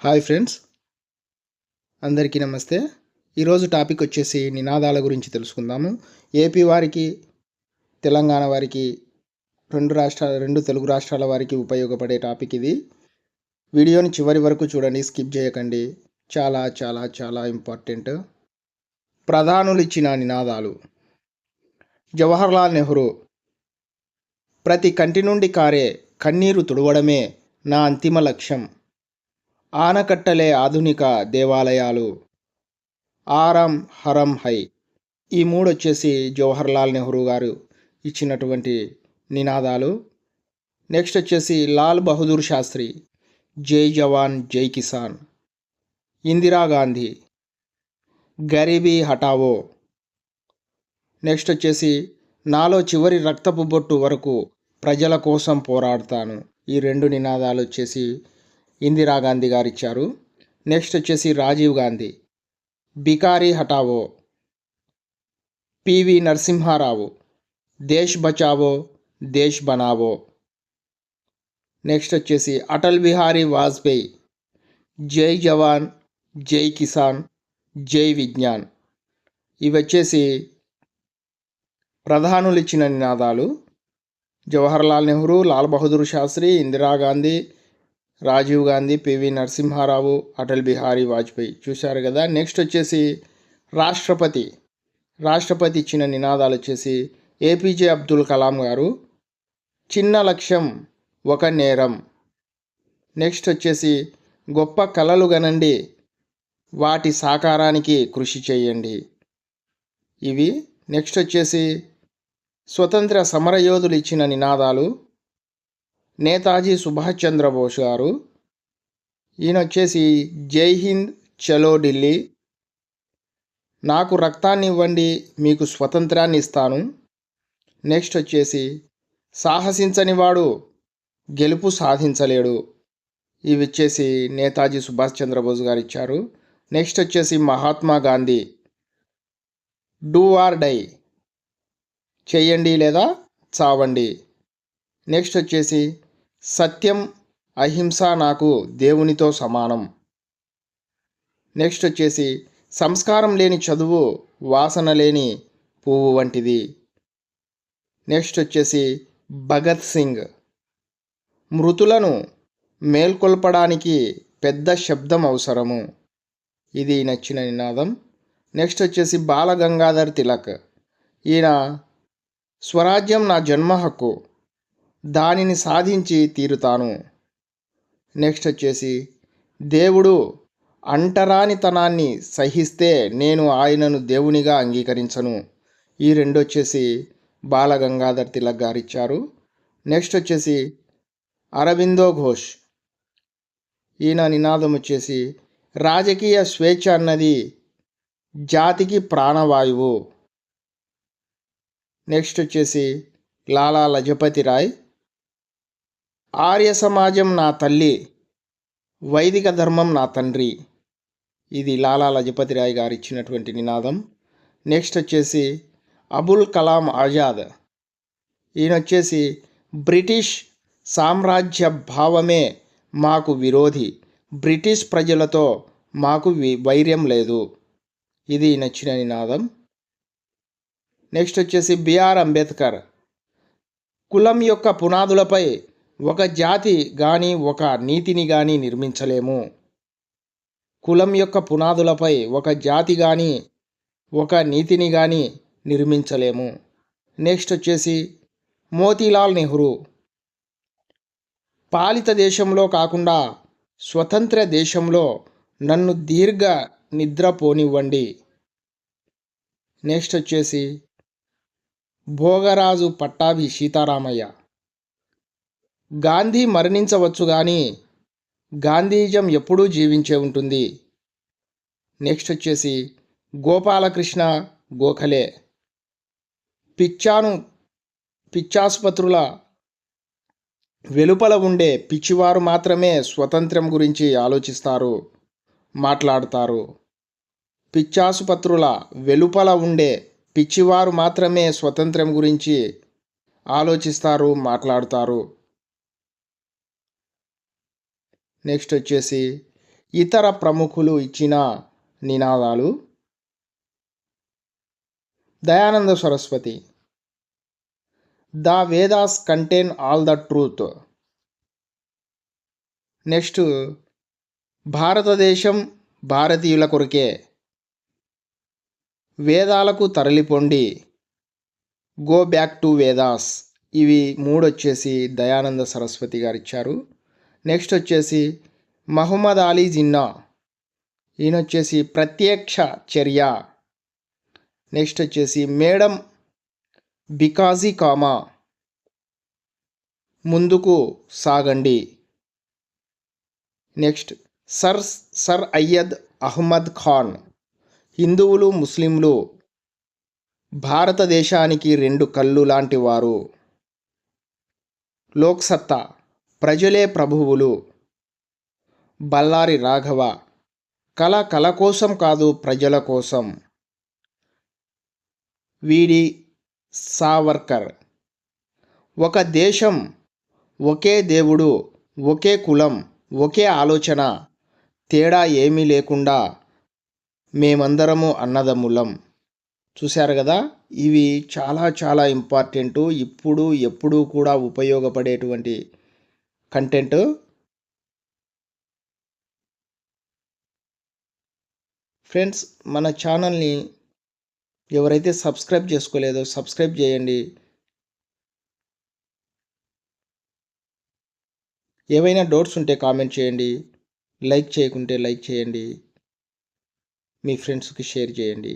Hi friends. అందరికీ నమస్తే. ఈరోజు టాపిక్ వచ్చేసి నినాదాల గురించి తెలుసుకుందాము. ఏపీ వారికి తెలంగాణ వారికి రెండు రాష్ట్రాల రెండు తెలుగు రాష్ట్రాల వారికి ఉపయోగపడే టాపిక్ ఇది. వీడియోని చివరి వరకు చూడండి స్కిప్ చేయకండి. చాలా చాలా చాలా ఇంపార్టెంట్. ప్రధానులు ఇచ్చిన నినాదాలు. జవహర్లాల్ నెహ్రూ ప్రతి కంటి నుండి కారే కన్నీరు తుడవడమే నా అంతిమ లక్ష్యం. ఆనకట్టలే ఆధునిక దేవాలయాలు. ఆరం హరం హై. ఈ మూడు వచ్చేసి జవహర్లాల్ నెహ్రూ గారు ఇచ్చినటువంటి నినాదాలు. నెక్స్ట్ వచ్చేసి లాల్ బహదూర్ శాస్త్రి జై జవాన్ జై కిసాన్. ఇందిరాగాంధీ గరీబీ హటావో నెక్స్ట్ వచ్చేసి నాలో చివరి రక్తపు బొట్టు వరకు ప్రజల కోసం పోరాడతాను. ఈ రెండు నినాదాలు వచ్చేసి ఇందిరాగాంధీ గారు ఇచ్చారు నెక్స్ట్ వచ్చేసి రాజీవ్ గాంధీ. బికారీ హటావో పివి నరసింహారావు. దేశ్ బచావో దేశ్ బనావో. నెక్స్ట్ వచ్చేసి అటల్ బిహారీ వాజ్పేయి. జై జవాన్ జై కిసాన్ జై విజ్ఞాన్. ఇవి వచ్చేసి ప్రధానులు ఇచ్చిన నినాదాలు. జవహర్లాల్ నెహ్రూ లాల్ బహదూర్ శాస్త్రి ఇందిరాగాంధీ రాజీవ్ గాంధీ పివి నరసింహారావు అటల్ బిహారీ వాజ్పేయి చూశారు కదా. నెక్స్ట్ వచ్చేసి రాష్ట్రపతి. రాష్ట్రపతి ఇచ్చిన నినాదాలు వచ్చేసి ఏపీజే అబ్దుల్ కలాం గారు చిన్న లక్ష్యం ఒక నేరం. నెక్స్ట్ వచ్చేసి గొప్ప కళలు గనండి వాటి సాకారానికి కృషి చేయండి. ఇవి. నెక్స్ట్ వచ్చేసి స్వతంత్ర సమరయోధులు ఇచ్చిన నినాదాలు నేతాజీ సుభాష్ చంద్రబోస్ గారు. ఈయన వచ్చేసి జై హింద్ చలో ఢిల్లీ. నాకు రక్తాన్ని ఇవ్వండి మీకు స్వతంత్రాన్ని ఇస్తాను. నెక్స్ట్ వచ్చేసి సాహసించని వాడు గెలుపు సాధించలేడు. ఇవి వచ్చేసి నేతాజీ సుభాష్ చంద్రబోస్ గారు ఇచ్చారు నెక్స్ట్ వచ్చేసి Mahatma Gandhi. Do or die. చెయ్యండి లేదా చావండి. నెక్స్ట్ వచ్చేసి సత్యం అహింస నాకు దేవునితో సమానం. నెక్స్ట్ వచ్చేసి సంస్కారం లేని చదువు వాసన లేని పువ్వు వంటిది. నెక్స్ట్ వచ్చేసి భగత్ సింగ్. మృతులను మేల్కొల్పడానికి పెద్ద శబ్దం అవసరము. ఇది నచ్చిన నినాదం. నెక్స్ట్ వచ్చేసి బాలగంగాధర్ తిలక్. ఈయన స్వరాజ్యం నా జన్మ హక్కు. దానిని సాధించి తీరుతాను. నెక్స్ట్ వచ్చేసి దేవుడు అంటరానితనాన్ని సహిస్తే నేను ఆయనను దేవునిగా అంగీకరించను. ఈ రెండు వచ్చేసి బాలగంగాధర్ తిలక్ గారు ఇచ్చారు నెక్స్ట్ వచ్చేసి అరవిందో ఘోష్. ఈయన నినాదం వచ్చేసి రాజకీయ స్వేచ్ఛ అన్నది జాతికి ప్రాణవాయువు. నెక్స్ట్ వచ్చేసి లాలా లజపతి రాయ్. ఆర్య సమాజం నా తల్లి వైదిక ధర్మం నా తండ్రి. ఇది లాలా లజపతి రాయ్ గారు ఇచ్చినటువంటి నినాదం. నెక్స్ట్ వచ్చేసి అబుల్ కలాం ఆజాద్. ఈయన వచ్చేసి బ్రిటిష్ సామ్రాజ్య భావమే మాకు విరోధి. బ్రిటిష్ ప్రజలతో మాకు వైర్యం లేదు. ఇది నచ్చిన నినాదం. నెక్స్ట్ వచ్చేసి బిఆర్ అంబేద్కర్. కులం యొక్క పునాదులపై ఒక జాతి కానీ ఒక నీతిని కానీ నిర్మించలేము. కులం యొక్క పునాదులపై ఒక జాతి కానీ ఒక నీతిని కానీ నిర్మించలేము. నెక్స్ట్ వచ్చేసి మోతీలాల్ నెహ్రూ. పాలిత దేశంలో కాకుండా స్వతంత్ర దేశంలో నన్ను దీర్ఘ నిద్ర పోనివ్వండి. నెక్స్ట్ వచ్చేసి భోగరాజు పట్టాభి సీతారామయ్య. గాంధీ మరణించవచ్చు కానీ గాంధీజం ఎప్పుడూ జీవించే ఉంటుంది. నెక్స్ట్ వచ్చేసి గోపాలకృష్ణ గోఖలే. పిచ్చాను పిచ్చాసుపత్రుల వెలుపల ఉండే పిచ్చివారు మాత్రమే స్వతంత్రం గురించి ఆలోచిస్తారు మాట్లాడతారు. పిచ్చాసుపత్రుల వెలుపల ఉండే పిచ్చివారు మాత్రమే స్వతంత్రం గురించి ఆలోచిస్తారు మాట్లాడుతారు. నెక్స్ట్ వచ్చేసి ఇతర ప్రముఖులు ఇచ్చిన నినాదాలు. Dayananda Saraswati. The Vedas contain all the truth. Next భారతదేశం భారతీయుల కొరకే. వేదాలకు తరలిపొండి గో బ్యాక్ టు వేదాస్. ఇవి మూడు వచ్చేసి దయానంద సరస్వతి గారు ఇచ్చారు నెక్స్ట్ వచ్చేసి మహమ్మద్ అలీ జిన్నా. ఈయన వచ్చేసి ప్రత్యక్ష చర్య. నెక్స్ట్ వచ్చేసి మేడం బికాజీ కామా. ముందుకు సాగండి. Next sir sir Syed Ahmad Khan. హిందువులు ముస్లింలు. భారతదేశానికి రెండు కళ్ళు లాంటి వారు. లోక్సత్తా ప్రజలే ప్రభువులు. బల్లారి రాఘవ కళ కళ కోసం కాదు ప్రజల కోసం. వీడి సావర్కర్ ఒక దేశం ఒకే దేవుడు ఒకే కులం ఒకే ఆలోచన తేడా ఏమీ లేకుండా మేమందరము అన్నదమ్ములం. చూశారు కదా ఇవి చాలా చాలా ఇంపార్టెంటు ఇప్పుడు ఎప్పుడూ కూడా ఉపయోగపడేటువంటి కంటెంట్ ఫ్రెండ్స్ మన ఛానల్ని ఎవరైతే సబ్స్క్రైబ్ చేసుకోలేదో సబ్స్క్రైబ్ చేయండి. ఏవైనా డౌట్స్ ఉంటే కామెంట్ చేయండి. లైక్ చేయకుంటే లైక్ చేయండి. మీ ఫ్రెండ్స్కి షేర్ చేయండి.